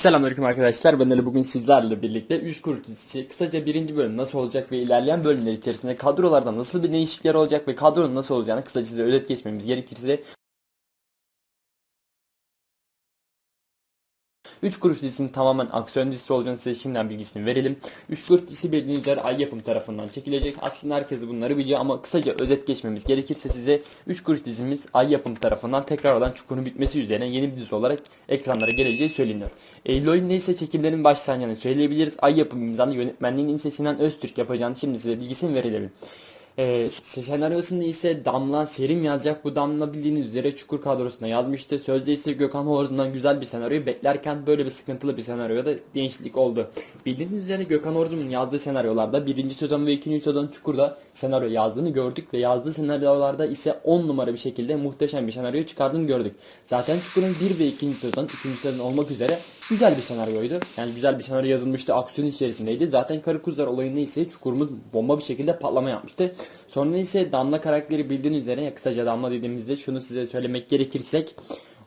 Selamünaleyküm arkadaşlar. Ben Ali bugün sizlerle birlikte 3 Kurt dizisi kısaca birinci bölüm nasıl olacak ve ilerleyen bölümler içerisinde kadrolarda nasıl bir değişiklikler olacak ve kadronun nasıl olacağını kısaca size özet geçmemiz gerekirse 3 kuruş dizisinin tamamen aksiyon dizisi olacağını size şimdiden bilgisini verelim. 3 kuruş dizisi bildiğiniz üzere Ay Yapım tarafından çekilecek. Aslında herkes bunları biliyor ama kısaca özet geçmemiz gerekirse size 3 kuruş dizimiz Ay Yapım tarafından tekrardan çukurun bitmesi üzerine yeni bir dizi olarak ekranlara geleceği söyleniyor. Eylül ayında ise çekimlerin başlayacağını söyleyebiliriz. Ay Yapım imzalı yönetmenliğinin ise Sinan Öztürk yapacağını şimdi size bilgisini verelim. Ee, senaryosunda ise Damla Serim yazacak. Bu Damla bildiğiniz üzere Çukur kadrosuna yazmıştı. Sözde ise Gökhan Horzun'dan güzel bir senaryo beklerken böyle bir sıkıntılı bir senaryoda değişiklik oldu. Bildiğiniz üzere Gökhan Horzun'un yazdığı senaryolarda birinci sezon ve ikinci sezon Çukur'da senaryo yazdığını gördük ve yazdığı senaryolarda ise 10 numara bir şekilde muhteşem bir senaryo çıkardığını gördük. Zaten Çukur'un 1 ve 2. sezon, 2. sezon olmak üzere güzel bir senaryoydu. Yani güzel bir senaryo yazılmıştı, aksiyon içerisindeydi. Zaten Karı Kuzular olayında ise Çukur'umuz bomba bir şekilde patlama yapmıştı. Sonra ise Damla karakteri bildiğiniz üzere ya kısaca Damla dediğimizde şunu size söylemek gerekirsek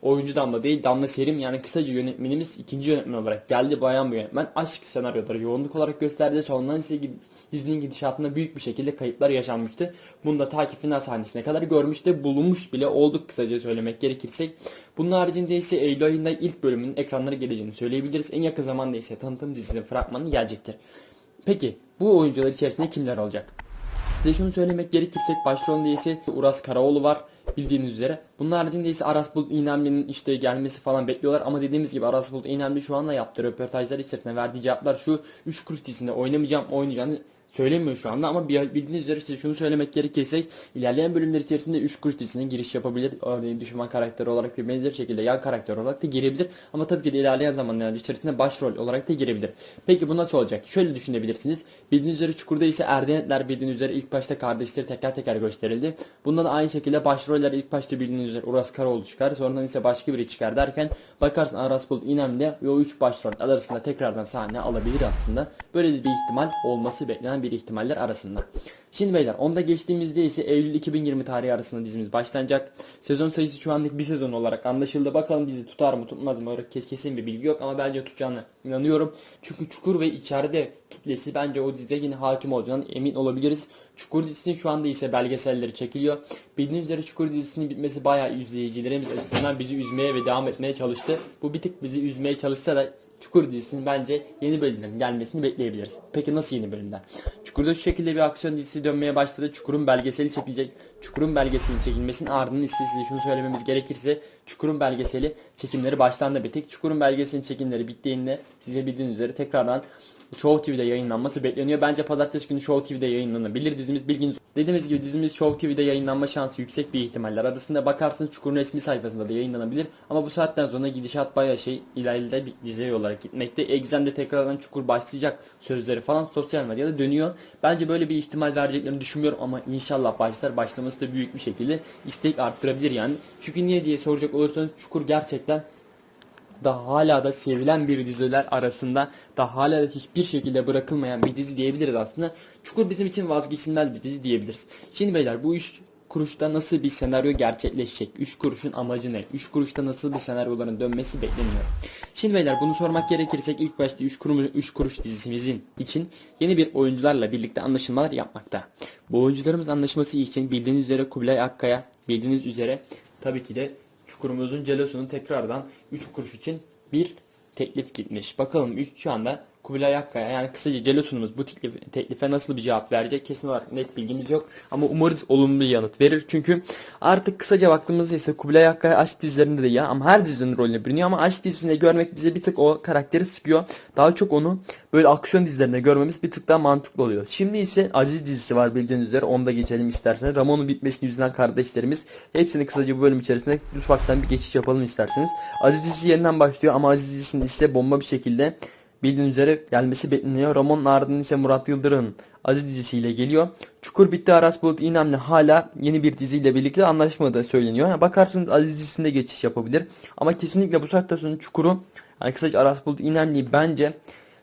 oyuncu Damla değil Damla Serim yani kısaca yönetmenimiz ikinci yönetmen olarak geldi bayan bir yönetmen aşk senaryoları yoğunluk olarak gösterdi sonradan ise dizinin gidişatında büyük bir şekilde kayıplar yaşanmıştı. Bunu da takip final sahnesine kadar görmüştü bulunmuş bile olduk kısaca söylemek gerekirsek. Bunun haricinde ise Eylül ayında ilk bölümünün ekranlara geleceğini söyleyebiliriz. En yakın zamanda ise tanıtım dizisinin fragmanı gelecektir. Peki bu oyuncular içerisinde kimler olacak? Size şunu söylemek gerekirsek başrolünde ise Uras Karaoğlu var bildiğiniz üzere. Bunun haricinde ise Aras Bulut İynemli'nin işte gelmesi falan bekliyorlar ama dediğimiz gibi Aras Bulut İynemli şu anda yaptığı röportajlar içerisinde verdiği cevaplar şu 3 kuruş dizisinde oynamayacağım oynayacağını söylemiyor şu anda ama bildiğiniz üzere size şunu söylemek gerekirse ilerleyen bölümler içerisinde 3 kuruş dizisine giriş yapabilir. Örneğin düşman karakteri olarak bir benzer şekilde yan karakter olarak da girebilir. Ama tabii ki de ilerleyen zamanlar içerisinde başrol olarak da girebilir. Peki bu nasıl olacak? Şöyle düşünebilirsiniz. Bildiğiniz üzere Çukur'da ise Erdenetler bildiğiniz üzere ilk başta kardeşleri teker teker gösterildi. Bundan aynı şekilde başroller ilk başta bildiğiniz üzere Uras Karaoğlu çıkar. Sonradan ise başka biri çıkar derken bakarsın Aras Bulut İynemli ve o 3 başrol arasında tekrardan sahne alabilir aslında. Böyle bir ihtimal olması beklenen bir ihtimaller arasında. Şimdi beyler onda geçtiğimizde ise Eylül 2020 tarihi arasında dizimiz başlanacak. Sezon sayısı şu anlık bir sezon olarak anlaşıldı. Bakalım dizi tutar mı tutmaz mı? Öyle kes- kesin bir bilgi yok ama bence tutacağını inanıyorum. Çünkü Çukur ve içeride kitlesi bence o diziye yine hakim olacağından emin olabiliriz. Çukur dizisinin şu anda ise belgeselleri çekiliyor. Bildiğiniz üzere Çukur dizisinin bitmesi bayağı izleyicilerimiz açısından bizi üzmeye ve devam etmeye çalıştı. Bu bir tık bizi üzmeye çalışsa da Çukur dizisinin bence yeni bölümlerin gelmesini bekleyebiliriz. Peki nasıl yeni bölümler? Çukur'da şu şekilde bir aksiyon dizisi dönmeye başladı. Çukur'un belgeseli çekilecek. Çukur'un belgeselinin çekilmesinin ardından ise şunu söylememiz gerekirse Çukur'un belgeseli çekimleri başlandı bitik. Çukur'un belgeselinin çekimleri bittiğinde size bildiğiniz üzere tekrardan Show TV'de yayınlanması bekleniyor. Bence pazartesi günü Show TV'de yayınlanabilir dizimiz bilginiz. Dediğimiz gibi dizimiz Show TV'de yayınlanma şansı yüksek bir ihtimaller. Arasında bakarsınız Çukur'un resmi sayfasında da yayınlanabilir. Ama bu saatten sonra gidişat bayağı şey ileride bir dizi olarak gitmekte. Exxen'de tekrardan Çukur başlayacak sözleri falan sosyal medyada dönüyor. Bence böyle bir ihtimal vereceklerini düşünmüyorum ama inşallah başlar. Başlaması da büyük bir şekilde istek arttırabilir yani. Çünkü niye diye soracak olursanız Çukur gerçekten da hala da sevilen bir diziler arasında da hala da hiçbir şekilde bırakılmayan bir dizi diyebiliriz aslında. Çukur bizim için vazgeçilmez bir dizi diyebiliriz. Şimdi beyler bu üç kuruşta nasıl bir senaryo gerçekleşecek? 3 kuruşun amacı ne? 3 kuruşta nasıl bir senaryoların dönmesi bekleniyor? Şimdi beyler bunu sormak gerekirsek ilk başta 3 kuruş, 3 kuruş dizimizin için yeni bir oyuncularla birlikte anlaşmalar yapmakta. Bu oyuncularımız anlaşması için bildiğiniz üzere Kubilay Akkaya, bildiğiniz üzere tabii ki de Çukurumuzun Celosu'nun tekrardan 3 kuruş için bir teklif gitmiş. Bakalım 3 şu anda Kubilay Akkaya yani kısaca Celosu'numuz bu teklif, teklife nasıl bir cevap verecek kesin olarak net bilgimiz yok. Ama umarız olumlu bir yanıt verir. Çünkü artık kısaca baktığımızda ise Kubilay Akkaya aşk dizilerinde de ya ama her dizinin rolüne bürünüyor ama aşk dizisinde görmek bize bir tık o karakteri sıkıyor. Daha çok onu böyle aksiyon dizilerinde görmemiz bir tık daha mantıklı oluyor. Şimdi ise Aziz dizisi var bildiğiniz üzere onu da geçelim isterseniz. Ramon'un bitmesini yüzünden kardeşlerimiz hepsini kısaca bu bölüm içerisinde ufaktan bir geçiş yapalım isterseniz. Aziz dizisi yeniden başlıyor ama Aziz dizisinde ise bomba bir şekilde bildiğiniz üzere gelmesi bekleniyor. Ramon'un ardından ise Murat Yıldırım'ın Aziz dizisiyle geliyor. Çukur bitti Aras Bulut İynemli hala yeni bir diziyle birlikte anlaşmadığı söyleniyor. Bakarsınız Aziz dizisinde geçiş yapabilir. Ama kesinlikle bu saatten sonra Çukur'u yani kısaca Aras Bulut İynemli'yi bence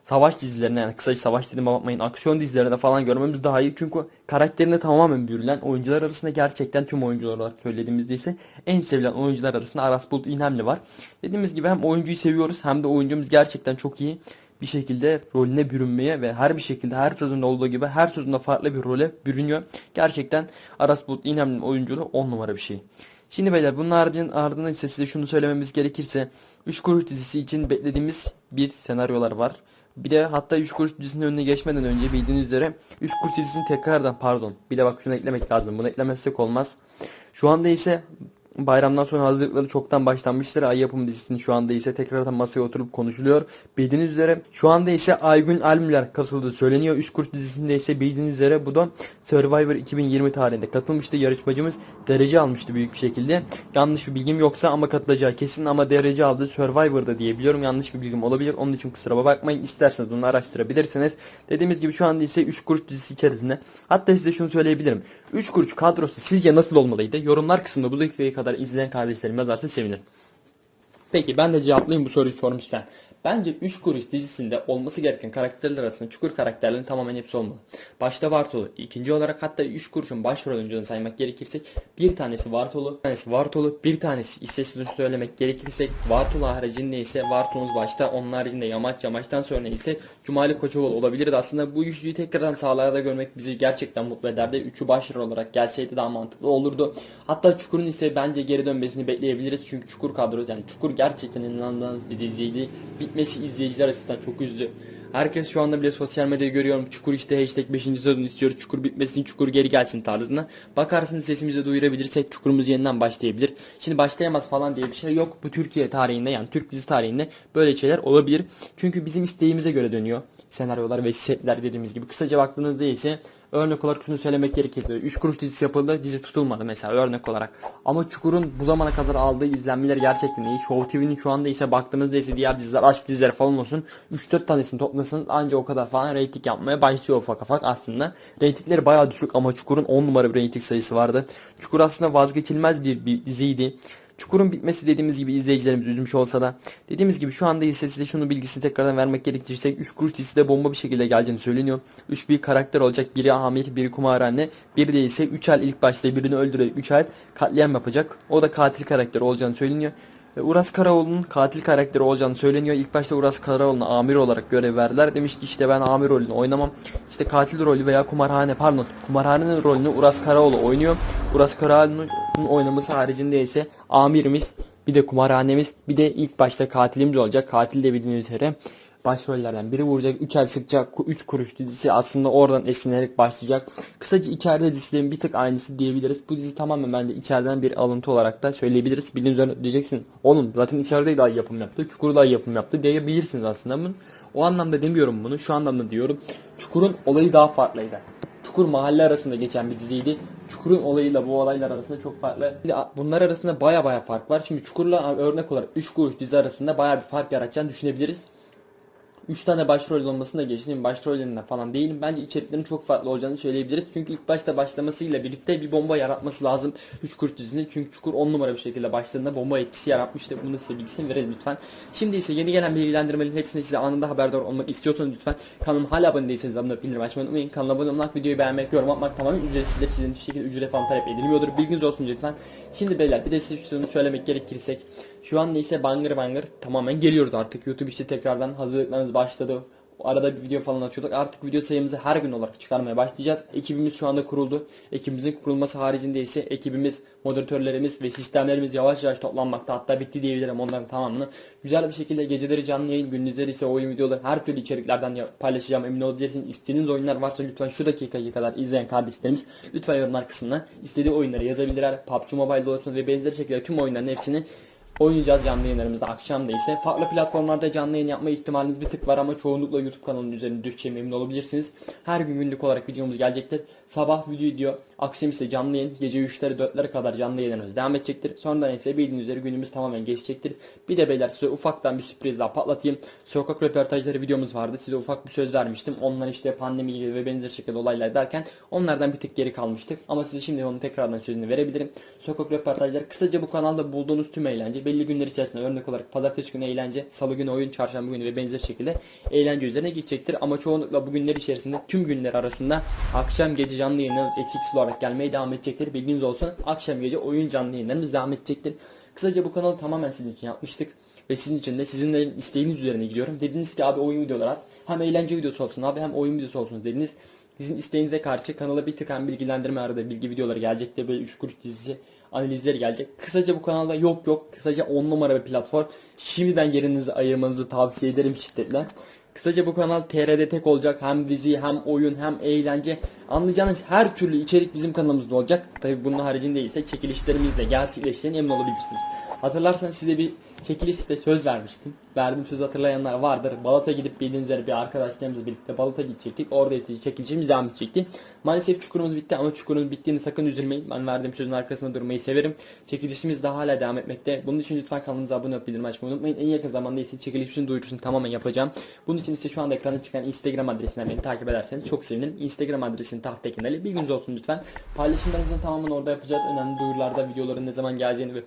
savaş dizilerine yani kısaca savaş dediğime bakmayın aksiyon dizilerine falan görmemiz daha iyi. Çünkü karakterine tamamen bürülen oyuncular arasında gerçekten tüm oyuncular olarak söylediğimizde ise en sevilen oyuncular arasında Aras Bulut İynemli var. Dediğimiz gibi hem oyuncuyu seviyoruz hem de oyuncumuz gerçekten çok iyi bir şekilde rolüne bürünmeye ve her bir şekilde her sözünde olduğu gibi her sözünde farklı bir role bürünüyor. Gerçekten Aras Bulut İynemli'nin oyunculuğu 10 numara bir şey. Şimdi beyler bunun ardından, ardından ise size şunu söylememiz gerekirse 3 kuruş dizisi için beklediğimiz bir senaryolar var. Bir de hatta 3 kuruş dizisinin önüne geçmeden önce bildiğiniz üzere 3 kuruş dizisini tekrardan pardon bir de bak şunu eklemek lazım bunu eklemezsek olmaz. Şu anda ise bayramdan sonra hazırlıkları çoktan başlanmıştır. Ay yapım dizisinin şu anda ise tekrardan masaya oturup konuşuluyor. Bildiğiniz üzere şu anda ise Aygün Almüler katıldığı söyleniyor. 3 kuruş dizisinde ise bildiğiniz üzere bu da Survivor 2020 tarihinde katılmıştı. Yarışmacımız derece almıştı büyük bir şekilde. Yanlış bir bilgim yoksa ama katılacağı kesin ama derece aldı Survivor'da diye biliyorum. Yanlış bir bilgim olabilir. Onun için kusura bakmayın. İsterseniz bunu araştırabilirsiniz. Dediğimiz gibi şu anda ise 3 kuruş dizisi içerisinde. Hatta size şunu söyleyebilirim. 3 kuruş kadrosu sizce nasıl olmalıydı? Yorumlar kısmında bu dakikaya kadar izleyen kardeşlerim yazarsa sevinirim. Peki ben de cevaplayayım bu soruyu sormuşken. Bence 3 kuruş dizisinde olması gereken karakterler arasında çukur karakterlerin tamamen hepsi olmalı. Başta Vartolu. ikinci olarak hatta 3 kuruşun başrol oyuncularını saymak gerekirsek bir tanesi Vartolu, bir tanesi Vartolu, bir tanesi istesini söylemek gerekirsek Vartolu haricinde ise Vartolumuz başta onun haricinde Yamaç Yamaç'tan sonra ise Cumali Koçovalı olabilirdi. Aslında bu üçlüyü tekrardan sahalarda görmek bizi gerçekten mutlu ederdi. Üçü başrol olarak gelseydi daha mantıklı olurdu. Hatta Çukur'un ise bence geri dönmesini bekleyebiliriz. Çünkü Çukur kadrosu yani Çukur gerçekten inanılmaz bir diziydi. Bitmesi izleyiciler açısından çok üzdü. Herkes şu anda bile sosyal medyada görüyorum. Çukur işte hashtag 5. sezon istiyor. Çukur bitmesin, Çukur geri gelsin tarzında. Bakarsınız sesimizi duyurabilirsek Çukurumuz yeniden başlayabilir. Şimdi başlayamaz falan diye bir şey yok. Bu Türkiye tarihinde yani Türk dizi tarihinde böyle şeyler olabilir. Çünkü bizim isteğimize göre dönüyor. Senaryolar ve setler dediğimiz gibi. Kısaca baktığınızda ise Örnek olarak şunu söylemek gerekirse 3 kuruş dizisi yapıldı dizi tutulmadı mesela örnek olarak. Ama Çukur'un bu zamana kadar aldığı izlenmeler gerçekten iyi. Show TV'nin şu anda ise baktığımızda ise diğer diziler aşk dizileri falan olsun 3-4 tanesini toplasın anca o kadar falan reyting yapmaya başlıyor ufak ufak aslında. Reytingleri bayağı düşük ama Çukur'un 10 numara bir reyting sayısı vardı. Çukur aslında vazgeçilmez bir, bir diziydi. Çukur'un bitmesi dediğimiz gibi izleyicilerimiz üzmüş olsa da dediğimiz gibi şu anda ise size şunu bilgisini tekrardan vermek gerekirse 3 kuruş dizisi de bomba bir şekilde geleceğini söyleniyor. 3 bir karakter olacak. Biri Amir, biri kumarhane, biri de ise 3 el ilk başta birini öldürerek 3 el katliam yapacak. O da katil karakteri olacağını söyleniyor. Uras Karaoğlu'nun katil karakteri olacağını söyleniyor. İlk başta Uras Karaoğlu'na amir olarak görev verdiler. Demiş ki işte ben amir rolünü oynamam. İşte katil rolü veya kumarhane pardon kumarhanenin rolünü Uras Karaoğlu oynuyor. Uras Karaoğlu'nun oynaması haricinde ise amirimiz bir de kumarhanemiz bir de ilk başta katilimiz olacak. Katil de bildiğiniz üzere başrollerden biri vuracak. 3 el sıkacak. 3 kuruş dizisi aslında oradan esinlenerek başlayacak. Kısaca içeride dizilerin bir tık aynısı diyebiliriz. Bu dizi tamamen bence içeriden bir alıntı olarak da söyleyebiliriz. Bildiğiniz üzere diyeceksin. Oğlum zaten içeride daha yapım yaptı. Çukur yapım yaptı diyebilirsiniz aslında. Bunu, o anlamda demiyorum bunu. Şu anlamda diyorum. Çukur'un olayı daha farklıydı. Çukur mahalle arasında geçen bir diziydi. Çukur'un olayıyla bu olaylar arasında çok farklı. Bunlar arasında baya baya fark var. Şimdi Çukur'la örnek olarak 3 kuruş dizi arasında baya bir fark yaratacağını düşünebiliriz. 3 tane başrol olmasına geçtiğim başrollerinden falan değilim. Bence içeriklerin çok farklı olacağını söyleyebiliriz. Çünkü ilk başta başlamasıyla birlikte bir bomba yaratması lazım 3 kuruş dizinin. Çünkü Çukur 10 numara bir şekilde başladığında bomba etkisi yaratmıştı. Bunu size bilgisini verelim lütfen. Şimdi ise yeni gelen bilgilendirmelerin hepsini size anında haberdar olmak istiyorsanız lütfen kanalıma hala abone değilseniz abone olup bildirim açmayı unutmayın. Kanala abone olmak, videoyu beğenmek, yorum atmak tamamen ücretsiz de sizin hiçbir şekilde ücret falan talep edilmiyordur. Bilginiz olsun lütfen. Şimdi beyler bir de size şunu söylemek gerekirsek şu anda ise bangır bangır tamamen geliyoruz artık. YouTube işte tekrardan hazırlıklarınız başladı. Arada bir video falan atıyorduk. Artık video sayımızı her gün olarak çıkarmaya başlayacağız. Ekibimiz şu anda kuruldu. Ekibimizin kurulması haricinde ise ekibimiz, moderatörlerimiz ve sistemlerimiz yavaş yavaş toplanmakta. Hatta bitti diyebilirim onların tamamını. Güzel bir şekilde geceleri canlı yayın, gündüzleri ise oyun videoları her türlü içeriklerden paylaşacağım. Emin olabilirsiniz. İstediğiniz oyunlar varsa lütfen şu dakikaya kadar izleyen kardeşlerimiz lütfen yorumlar kısmına istediği oyunları yazabilirler. PUBG Mobile'da olsun ve benzeri şekilde tüm oyunların hepsini oynayacağız canlı yayınlarımızda. Akşam da ise farklı platformlarda canlı yayın yapma ihtimaliniz bir tık var ama çoğunlukla YouTube kanalının üzerinde düşeceğime emin olabilirsiniz. Her gün günlük olarak videomuz gelecektir. Sabah video, akşam ise canlı yayın, gece 3'lere 4'lere kadar canlı yayınlarımız devam edecektir. Sonradan ise bildiğiniz üzere günümüz tamamen geçecektir. Bir de beyler size ufaktan bir sürpriz daha patlatayım. Sokak röportajları videomuz vardı. Size ufak bir söz vermiştim. Onlar işte pandemi gibi ve benzer şekilde olaylar derken onlardan bir tık geri kalmıştık. Ama size şimdi onun tekrardan sözünü verebilirim. Sokak röportajları kısaca bu kanalda bulduğunuz tüm eğlence belli günler içerisinde örnek olarak pazartesi günü eğlence, salı günü oyun, çarşamba günü ve benzer şekilde eğlence üzerine gidecektir. Ama çoğunlukla bu günler içerisinde tüm günler arasında akşam gece canlı yayınlarımız eksiksiz olarak gelmeye devam edecektir. Bilginiz olsun akşam gece oyun canlı yayınlarımız devam edecektir. Kısaca bu kanalı tamamen sizin için yapmıştık. Ve sizin için de sizin de isteğiniz üzerine gidiyorum. Dediniz ki abi oyun videoları at. Hem eğlence videosu olsun abi hem oyun videosu olsun dediniz. Sizin isteğinize karşı kanala bir tık hem bilgilendirme arada bilgi videoları gelecektir. Böyle 3 kuruş dizisi analizleri gelecek. Kısaca bu kanalda yok yok. Kısaca 10 numara bir platform. Şimdiden yerinizi ayırmanızı tavsiye ederim şiddetle. Kısaca bu kanal TR'de tek olacak. Hem dizi hem oyun hem eğlence. Anlayacağınız her türlü içerik bizim kanalımızda olacak. Tabi bunun haricinde ise çekilişlerimizle gerçekleştiğine emin olabilirsiniz. Hatırlarsanız size bir çekilişte söz vermiştim. Verdiğim sözü hatırlayanlar vardır. Balat'a gidip bildiğiniz üzere bir arkadaşlarımızla birlikte Balat'a gidecektik. Orada ise çekilişimiz devam edecekti. Maalesef çukurumuz bitti ama çukurun bittiğini sakın üzülmeyin. Ben verdiğim sözün arkasında durmayı severim. Çekilişimiz de hala devam etmekte. Bunun için lütfen kanalımıza abone olup bildirim açmayı unutmayın. En yakın zamanda ise çekilişimizin duyurusunu tamamen yapacağım. Bunun için ise şu anda ekranda çıkan Instagram adresinden beni takip ederseniz çok sevinirim. Instagram adresini tahttaki Ali. Bilginiz olsun lütfen. Paylaşımlarımızın tamamen orada yapacağız. Önemli duyurularda videoların ne zaman geleceğini ve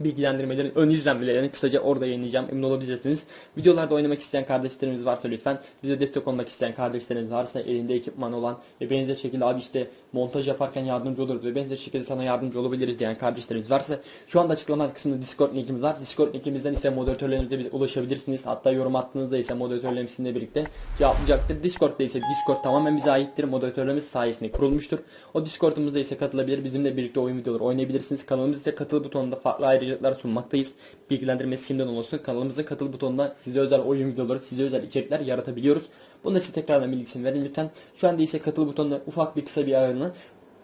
bilgilendirmelerin ön izlenmelerini kısaca orada yayınlayacağım emin olabilirsiniz. Videolarda oynamak isteyen kardeşlerimiz varsa lütfen bize destek olmak isteyen kardeşleriniz varsa elinde ekipman olan ve benzer şekilde abi işte montaj yaparken yardımcı oluruz ve benzer şekilde sana yardımcı olabiliriz diyen kardeşlerimiz varsa şu anda açıklama kısmında Discord linkimiz var. Discord linkimizden ise moderatörlerimize bize ulaşabilirsiniz. Hatta yorum attığınızda ise moderatörlerimiz sizinle birlikte cevaplayacaktır. Discord'da ise Discord tamamen bize aittir. Moderatörlerimiz sayesinde kurulmuştur. O Discord'umuzda ise katılabilir. Bizimle birlikte oyun videoları oynayabilirsiniz. Kanalımız ise katıl butonunda farklı ayrıcalıklar sunmaktayız. Bilgilendirmesi şimdiden olsun. Kanalımızın katıl butonunda size özel oyun videoları, size özel içerikler yaratabiliyoruz. Bunu da size tekrardan bilgisini verin lütfen. Şu anda ise katıl butonunda ufak bir kısa bir ayarını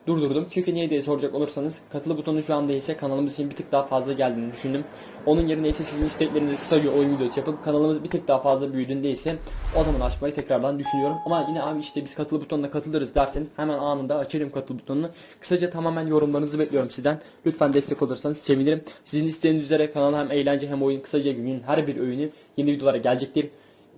durdurdum. Çünkü niye diye soracak olursanız katıl butonu şu anda ise kanalımız için bir tık daha fazla geldiğini düşündüm. Onun yerine ise sizin isteklerinizi kısa bir oyun videosu yapıp kanalımız bir tık daha fazla büyüdüğünde ise o zaman açmayı tekrardan düşünüyorum. Ama yine abi işte biz katıl butonuna katılırız derseniz hemen anında açarım katıl butonunu. Kısaca tamamen yorumlarınızı bekliyorum sizden. Lütfen destek olursanız sevinirim. Sizin isteğiniz üzere kanal hem eğlence hem oyun kısaca günün her bir öğünü yeni videolara gelecektir.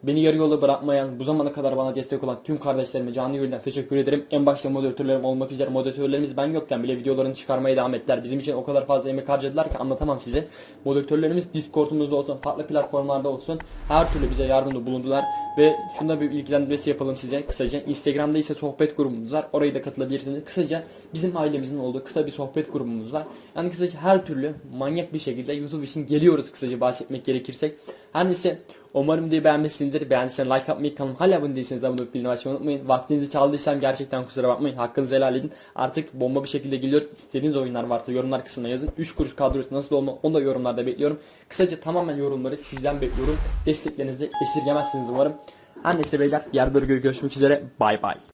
Beni yarı yolda bırakmayan, bu zamana kadar bana destek olan tüm kardeşlerime canlı gönülden teşekkür ederim. En başta moderatörlerim olmak üzere moderatörlerimiz ben yokken bile videolarını çıkarmaya devam ettiler. Bizim için o kadar fazla emek harcadılar ki anlatamam size. Moderatörlerimiz Discord'umuzda olsun, farklı platformlarda olsun her türlü bize yardımda bulundular. Ve şunda bir bilgilendirmesi yapalım size kısaca. Instagram'da ise sohbet grubumuz var. Orayı da katılabilirsiniz. Kısaca bizim ailemizin olduğu kısa bir sohbet grubumuz var. Yani kısaca her türlü manyak bir şekilde YouTube için geliyoruz kısaca bahsetmek gerekirsek. Her neyse Umarım videoyu beğenmişsinizdir. Beğendiyseniz like atmayı, kanalıma hala abone değilseniz abone olup bildirim açmayı unutmayın. Vaktinizi çaldıysam gerçekten kusura bakmayın. Hakkınızı helal edin. Artık bomba bir şekilde geliyor. İstediğiniz oyunlar varsa yorumlar kısmına yazın. 3 kuruş kadrosu nasıl olma onu da yorumlarda bekliyorum. Kısaca tamamen yorumları sizden bekliyorum. Desteklerinizi esirgemezsiniz umarım. Her neyse beyler. Bölümde görüşmek üzere. Bay bay.